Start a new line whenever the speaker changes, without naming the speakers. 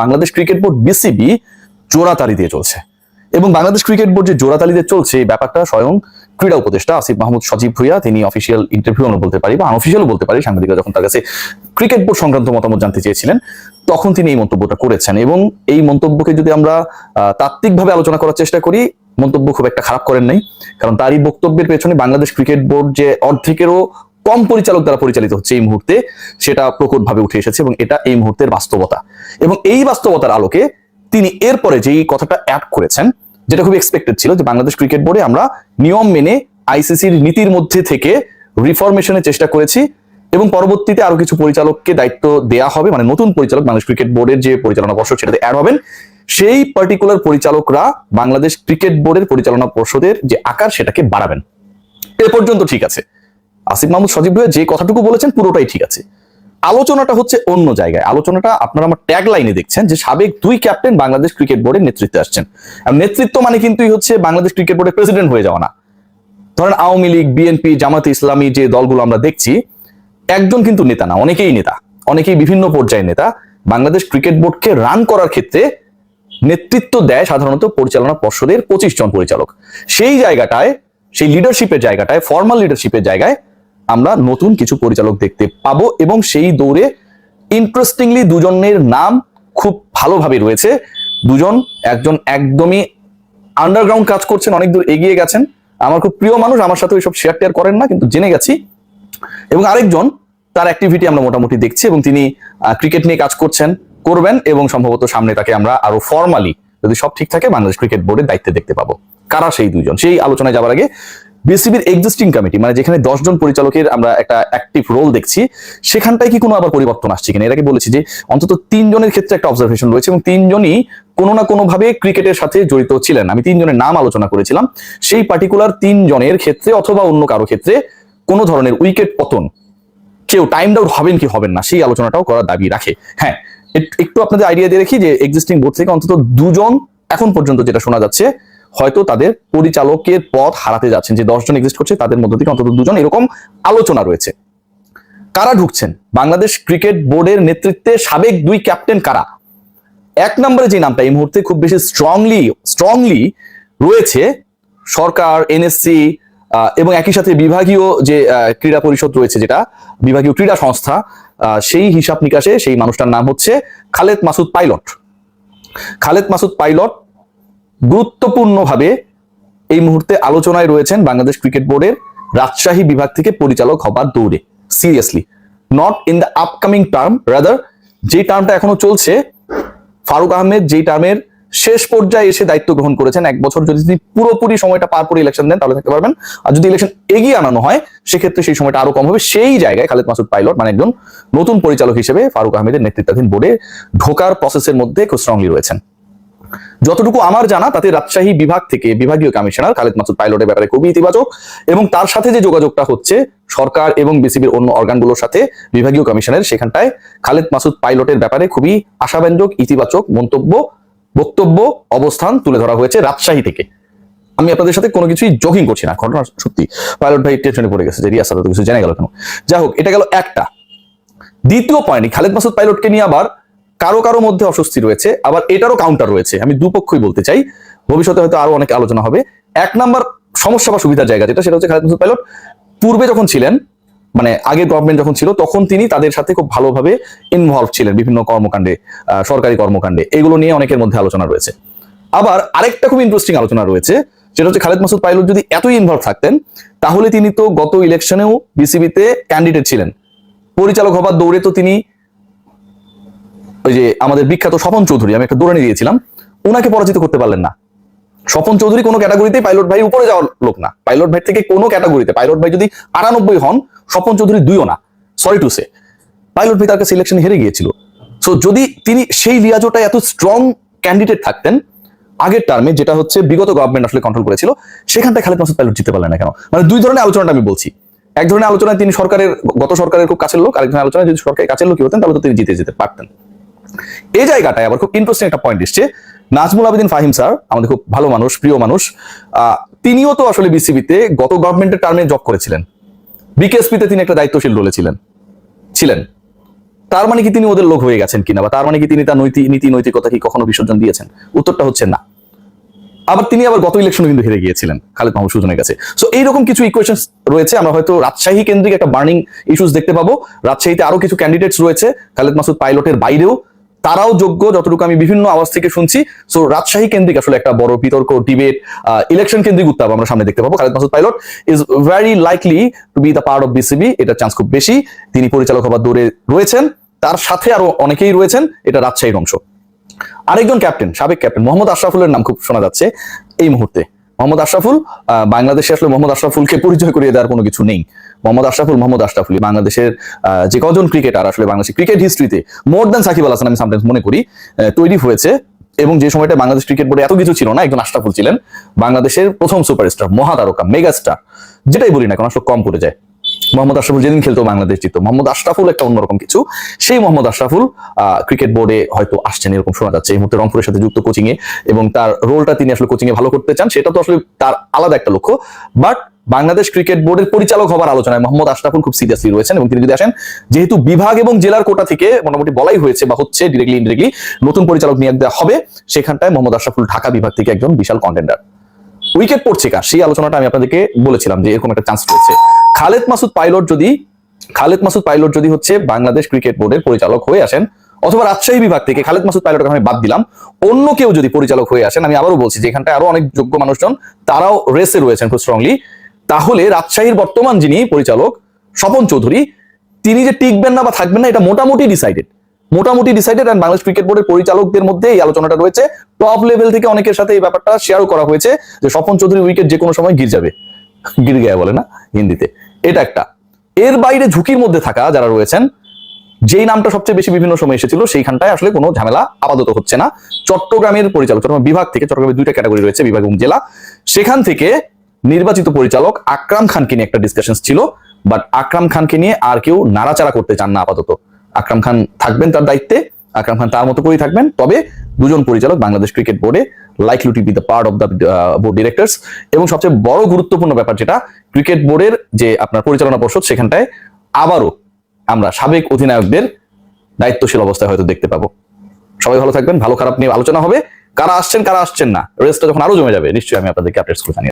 Bangladesh cricket board BCB জোড়াতালি দিয়ে চলছে। এবং বাংলাদেশ ক্রিকেট বোর্ড যে জোড়াতালি দিয়ে চলছে, এই ব্যাপারটা স্বয়ং ক্রীড়া উপদেষ্টা আসিফ মাহমুদ সজীব ভুইয়া, তিনি অফিসিয়াল ইন্টারভিউ আমরা বলতে পারি বা আনঅফিসিয়ালও বলতে পারি, সাংবাদিকরা যখন তার কাছে ক্রিকেট বোর্ড সংক্রান্ত মতামত জানতে চেয়েছিলেন, তখন তিনি এই মন্তব্যটা করেছেন। এবং এই মন্তব্যকে যদি আমরা তাত্ত্বিকভাবে আলোচনা করার চেষ্টা করি, মন্তব্য খুব একটা খারাপ করেন নাই। কারণ তারই বক্তব্যের পেছনে বাংলাদেশ ক্রিকেট বোর্ড যে অর্ধেকেরও কম পরিচালক দ্বারা পরিচালিত হচ্ছে এই মুহূর্তে, সেটা প্রকটভাবে উঠে এসেছে এবং এটা এই মুহূর্তের বাস্তবতা। এবং এই বাস্তবতার আলোকে তিনি এরপরে যেই কথাটা অ্যাড করেছেন, যেটা খুব এক্সপেক্টেড ছিল যে বাংলাদেশ ক্রিকেট বোর্ডে আমরা নিয়ম মেনে আইসিসির নীতির মধ্যে থেকে রিফরমেশনের চেষ্টা করেছি এবং পরবর্তীতে আরও কিছু পরিচালককে দায়িত্ব দেয়া হবে মানে নতুন পরিচালক বাংলাদেশ ক্রিকেট বোর্ডের যে পরিচালনা পর্ষদ সেটাতে অ্যাড হবেন, সেই পার্টিকুলার পরিচালকরা বাংলাদেশ ক্রিকেট বোর্ডের পরিচালনা পর্ষদের যে আকার সেটাকে বাড়াবেন। এ পর্যন্ত ঠিক আছে। আসিফ মাহমুদ সজীব ভাইয়া যে কথাটুকু বলেছেন পুরোটাই ঠিক আছে। আলোচনাটা হচ্ছে অন্য জায়গায়। আলোচনাটা আপনারা আমার ট্যাগ লাইনে দেখছেন যে সাবেক দুই ক্যাপ্টেন বাংলাদেশ ক্রিকেট বোর্ডের নেতৃত্বে আসছেন। নেতৃত্ব মানে কিন্তু হচ্ছে বাংলাদেশ ক্রিকেট বোর্ডের প্রেসিডেন্ট হয়ে যাওয়া না। ধরেন আওয়ামী লীগ বিএনপি জামাত ইসলামী যে দলগুলো আমরা দেখছি একজন কিন্তু নেতা না, অনেকেই নেতা। অনেকেই বিভিন্ন পর্যায়ের নেতা। বাংলাদেশ ক্রিকেট বোর্ডকে রান করার ক্ষেত্রে নেতৃত্ব দেয় সাধারণত পরিচালনা পর্ষদের পঁচিশ জন পরিচালক। সেই জায়গাটায়, সেই লিডারশিপের জায়গাটায় ফর্মাল লিডারশিপের জায়গায় আমরা নতুন কিছু পরিচালক দেখতে পাবো এবং সেই দৌড়ে ইন্টারেস্টিংলি দুজনের নাম খুব ভালোভাবে রয়েছে। দুজন, একজন একদমই আন্ডারগ্রাউন্ড কাজ করছেন, অনেক দূর এগিয়ে গেছেন। আমার খুব প্রিয় মানুষ, আমার সাথে ওইসব শেয়ার টেয়ার করেন না, কিন্তু জেনে গেছি। এবং আরেকজন, তার অ্যাক্টিভিটি আমরা মোটামুটি দেখছি এবং তিনি ক্রিকেট নিয়ে কাজ করছেন, করবেন এবং সম্ভবত সামনে তাকে আমরা আরও ফর্মালি যদি সব ঠিক থাকে, বাংলাদেশ ক্রিকেট বোর্ডের দায়িত্বে দেখতে পাবো। কারা সেই দুজন সেই আলোচনায় যাওয়ার আগে বিসিবির এক্সিস্টিং কমিটি মানে যেখানে দশজন পরিচালকের আমরা একটা অ্যাক্টিভ রোল দেখছি, সেখানটায় কি কোনো আবার পরিবর্তন আসছে কিনা? আগে বলেছি যে অন্তত তিনজনের ক্ষেত্রে একটা অবজারভেশন রয়েছে এবং তিনজনই কোনো না কোনো ভাবে ক্রিকেটের সাথে জড়িত ছিলেন। আমি তিনজনের নাম আলোচনা করেছিলাম। সেই পার্টিকুলার তিনজনের ক্ষেত্রে অথবা অন্য কারও ক্ষেত্রে কোনো ধরনের উইকেট পতন কেউ টাইম আউট হবেন কি হবেন না, সেই আলোচনাটাও করার দাবি রাখে। হ্যাঁ একটু আপনাদের আইডিয়া দিয়ে রাখি যে এক্সিস্টিং বোর্ড থেকে অন্তত দুজন এখন পর্যন্ত যেটা শোনা যাচ্ছে হয়তো তাদের পরিচালকের পদ হারাতে যাচ্ছেন, যে দশজন এক্সিস্ট করছে, তাদের মধ্যে থেকে অন্তত দুজন এরকম আলোচনা রয়েছে। কারা ঢুকছেন? বাংলাদেশ ক্রিকেট বোর্ডের নেতৃত্বে সাবেক দুই ক্যাপ্টেন কারা? এক নম্বরে যে নামটা, এই মুহূর্তে খুব বেশি স্ট্রংলি স্ট্রংলি রয়েছে সরকার এনএসসি এবং একই সাথে বিভাগীয় যে ক্রীড়া পরিষদ রয়েছে যেটা, বিভাগীয় ক্রীড়া সংস্থা সেই হিসাব নিকাশে সেই মানুষটার নাম হচ্ছে খালেদ মাসুদ পাইলট। খালেদ মাসুদ পাইলট গুরুত্বপূর্ণভাবে এই মুহূর্তে আলোচনায় রয়েছেন বাংলাদেশ ক্রিকেট বোর্ডের রাজশাহী বিভাগ থেকে পরিচালক হবার দৌড়ে seriously not in the upcoming term rather যে টার্মটা এখনও চলছে, ফারুক আহমেদ যেই টার্মের শেষ পর্যায়ে এসে দায়িত্ব গ্রহণ করেছেন, এক বছর যদি তিনি পুরোপুরি সময়টা পার করে ইলেকশন দেন, তাহলে থাকতে পারবেন। আর যদি ইলেকশন এগিয়ে আনানো হয়, সেক্ষেত্রে সেই সময়টা আরও কম হবে। সেই জায়গায় খালেদ মাসুদ পাইলট মানে একজন নতুন পরিচালক হিসেবে ফারুক আহমেদের নেতৃত্বাধীন বোর্ডে ঢোকার প্রসেসের মধ্যে খুব স্ট্রংলি রয়েছেন। যতটুকু আমার জানা, তাতে রাজশাহী বিভাগ থেকে বিভাগীয় কমিশনার খালেদ মাসুদ পাইলটের ব্যাপারে খুবই ইতিবাচক এবং তার সাথে যে যোগাযোগটা হচ্ছে, সরকার এবং বিসিবির অন্য অর্গানগুলোর সাথে বিভাগীয় কমিশনের সেখানটায় খালেদ মাসুদ পাইলটের ব্যাপারে খুবই আশাব্যঞ্জক, ইতিবাচক মন্তব্য, বক্তব্য, অবস্থান তুলে ধরা হয়েছে রাজশাহী থেকে। আমি আপনাদের সাথে কোনো কিছুই জগিং করছি না, ঘটনা সত্যি। পাইলট ভাই টেনশনে পড়ে গেছে যে রিয়াজ সাথে কিছু জেনে গেল কেন? যাই হোক, এটা গেল একটা। দ্বিতীয় পয়েন্ট খালেদ মাসুদ পাইলটকে নিয়ে আবার কারও কারও মধ্যে অস্বস্তি রয়েছে, আবার এটারও কাউন্টার রয়েছে। আমি দুপক্ষই বলতে চাই। ভবিষ্যতে হয়তো আরও অনেক আলোচনা হবে। এক নাম্বার সমস্যা বা সুবিধার জায়গা যেটা, সেটা হচ্ছে খালেদ পাইলট পূর্বে যখন ছিলেন মানে আগের গভর্নমেন্ট যখন ছিল, তখন তিনি তাদের সাথে খুব ভালোভাবে ইনভলভ ছিলেন বিভিন্ন কর্মকাণ্ডে সরকারি কর্মকাণ্ডে। এগুলো নিয়ে অনেকের মধ্যে আলোচনা রয়েছে। আবার আরেকটা খুব ইন্টারেস্টিং আলোচনা রয়েছে যেটা হচ্ছে খালেদ মাসুদ পাইলট যদি এতই ইনভলভ থাকতেন, তাহলে তিনি তো গত ইলেকশনেও বিসিবিতে ক্যান্ডিডেট ছিলেন। পরিচালক হবার দৌড়ে তো তিনি ওই যে আমাদের বিখ্যাত স্বপন চৌধুরী, আমি একটা দৌড়ে দিয়েছিলাম, ওনাকে পরাজিত করতে পারলেন না। স্বপন চৌধুরী কোনো ক্যাটাগরিতে পাইলট ভাই উপরে যাওয়ার লোক না। পাইলট ভাই থেকে কোনো ক্যাটাগরিতে, পাইলট ভাই যদি আটানব্বই হন, স্বপন চৌধুরী দুইও না। সরি টু সে পাইলট ভাই তার কাছে ইলেকশন হেরে গিয়েছিল। সো যদি তিনি সেই লিয়াজোটা এত স্ট্রং ক্যান্ডিডেট থাকতেন, আগের টার্মে যেটা হচ্ছে বিগত গভর্নমেন্ট আসলে কন্ট্রোল করেছিল, সেখানটায় খালেদ মাসুদ পাইলট জিততে পারলেন না কেন? মানে দুই ধরনের আলোচনাটা আমি বলছি। এক ধরনের আলোচনায় তিনি সরকারের, গত সরকারের খুব কাছের লোক, আরেক ধরনের আলোচনায় যদি সরকারের কাছের লোক হতেন, তাহলে তো তিনি জিতে যেতে পারতেন। এই জায়গাটায় আবার খুব ইন্টারেস্টিং একটা পয়েন্ট এসছে। নাজমুল আবেদিন ফাহিম স্যার আমাদের খুব ভালো মানুষ, প্রিয় মানুষ তিনিও তো আসলে বিসিবিতে গত গভর্নমেন্টের টার্মে জব করেছিলেন। বিকেএসপিতে তিনি একটা দায়িত্বশীল রোলে ছিলেন। ছিলেন। তার মানে কি তিনি ওদের লোক হয়ে গেছেন কিনা বা তার মানে কি তিনি তার নৈতিক নীতি নৈতিকতা কি কখনো বিসর্জন দিয়েছেন? উত্তরটা হচ্ছে না। আবার তিনি আবার গত ইলেকশনে কিন্তু হেরে গিয়েছিলেন, খালেদ মাহমুদ সুজনের কাছে। সো এইরকম কিছু ইকুয়েশন রয়েছে, আমরা হয়তো রাজশাহী কেন্দ্রিক একটা বার্নিং ইস্যুস দেখতে পাবো। রাজশাহীতে আরও কিছু ক্যান্ডিডেটস রয়েছে, খালেদ মাসুদ পাইলটের বাইরেও। তারাও যোগ্য, যতটুকু আমি বিভিন্ন আওয়াজ থেকে শুনছি। সো রাজশাহী কেন্দ্রিক আসলে একটা বড় বিতর্ক ডিবেট ইলেকশন কেন্দ্রিক উত্তাপ আমরা সামনে দেখতে পাবো। Khaled Masud Pilot is very likely to be the part of BCB এটা চান্স খুব বেশি। তিনি পরিচালক হবার দৌড়ে রয়েছেন, তার সাথে আরও অনেকেই রয়েছেন, এটা রাজশাহীর অংশ। আরেকজন ক্যাপ্টেন সাবেক ক্যাপ্টেন মোহাম্মদ আশরাফুলের নাম খুব শোনা যাচ্ছে এই মুহূর্তে। মোহাম্মদ আশরাফুল বাংলাদেশে আসলে মোহাম্মদ আশরাফুলকে পরিচয় করিয়ে দেওয়ার কোনো কিছু নেই। মোহাম্মদ আশরাফুল, মোহাম্মদ আশরাফুলি, বাংলাদেশের যে কজন ক্রিকেটার আসলে বাংলাদেশের ক্রিকেট হিস্ট্রিতে মোর দ্যান সাকিব আল হাসান, আমি সামটাইমস মনে করি তৈরি হয়েছে এবং যে সময়টা বাংলাদেশ ক্রিকেট বোর্ডে এত কিছু ছিল না, একজন আশরাফুল ছিলেন, বাংলাদেশের প্রথম সুপারস্টার মহাতারকা মেগা স্টার যেটাই বলি না কেন, আসলে কম পড়ে যায়। মোহাম্মদ আশরাফুল যেদিন খেলতো বাংলাদেশ জিততো। মোহাম্মদ আশরাফুল একটা অন্যরকম কিছু। সেই মোহাম্মদ আশরাফুল ক্রিকেট বোর্ডে হয়তো আসছেন এরকম শোনা যাচ্ছে। এই মুহূর্তে রংপুরের সাথে যুক্ত কোচিং এ এবং তার রোলটা তিনি আসলে কোচিং এ ভালো করতে চান, সেটা তো আসলে তার আলাদা একটা লক্ষ্য। বাট বাংলাদেশ ক্রিকেট বোর্ডের পরিচালক হবার আলোচনায় মোহাম্মদ আশরাফুল খুব সিরিয়াসলি রয়েছেন এবং তিনি যদি আসেন, যেহেতু বিভাগ এবং জেলার কোটা থেকে মোটামুটি বলাই হয়েছে বা হচ্ছে ডিরেক্টলি ইনডিরেক্টলি নতুন পরিচালক নিয়োগ দেওয়া হবে, সেখানটায় মোহাম্মদ আশরাফুল ঢাকা বিভাগ থেকে একজন বিশাল কন্টেন্ডার উইকেট পড়ছে কার? সেই আলোচনাটা আমি আপনাদেরকে বলেছিলাম যে এরকম একটা চান্স রয়েছে। খালেদ মাসুদ পাইলট যদি, খালেদ মাসুদ পাইলট যদি হচ্ছে বাংলাদেশ ক্রিকেট বোর্ডের পরিচালক হয়ে আসেন, অথবা রাজশাহী বিভাগ থেকে খালেদ মাসুদ পাইলটকে আমি বাদ দিলাম, অন্য কেউ যদি পরিচালক হয়ে আসেন, আমি আবারও বলছি যে এখানটায় আরও অনেক যোগ্য মানুষজন, তারাও রেসে রয়েছেন খুব স্ট্রংলি তাহলে রাজশাহীর বর্তমান যিনি পরিচালক, স্বপন চৌধুরী, তিনি যে টিকবেন না বা থাকবেন না, এটা মোটামুটি ডিসাইডেড মোটামুটি ডিসাইডেড এন্ড বাংলাদেশ ক্রিকেট বোর্ডের পরিচালকদের মধ্যে এই আলোচনাটা রয়েছে। টপ লেভেল থেকে অনেকের সাথে এই ব্যাপারটা শেয়ার করা হয়েছে যে স্বপন চৌধুরী উইকেট যে কোনো সময় গির যাবে। গির গেয়া বলে না, হিন্দিতে। এটা একটা। এর বাইরে ঝুঁকির মধ্যে থাকা যারা রয়েছেন, যেই নামটা সবচেয়ে বেশি বিভিন্ন সময় এসেছিল, সেইখানটায় আসলে কোনো ঝামেলা আপাতত হচ্ছে না। চট্টগ্রামের পরিচালক, চট্টগ্রাম বিভাগ থেকে চট্টগ্রামের দুইটা ক্যাটাগরি রয়েছে, বিভাগ এবং জেলা। সেখান থেকে নির্বাচিত পরিচালক আকরাম খানকে নিয়ে একটা ডিসকাশন ছিল বাট আকরাম খানকে নিয়ে আর কেউ নাড়াচাড়া করতে চান না আপাতত। আকরাম খান থাকবেন তার দায়িত্বে, আকরাম খান তার মতো করেই থাকবেন। তবে দুজন পরিচালক বাংলাদেশ ক্রিকেট বোর্ডে likely to be the part of the board directors এবং সবচেয়ে বড় গুরুত্বপূর্ণ ব্যাপার যেটা, ক্রিকেট বোর্ডের যে আপনার পরিচালনা পর্ষদ, সেখানটায় আবারও আমরা সাবেক অধিনায়কদের দায়িত্বশীল অবস্থায় হয়তো দেখতে পাবো। সবাই ভালো থাকবেন, ভালো খারাপ নিয়ে আলোচনা হবে। কারা আসছেন কারা আসছেন না রেসটা যখন আরও জমে যাবে, নিশ্চয়ই আমি আপনাদেরকে আপডেটস করে জানিয়ে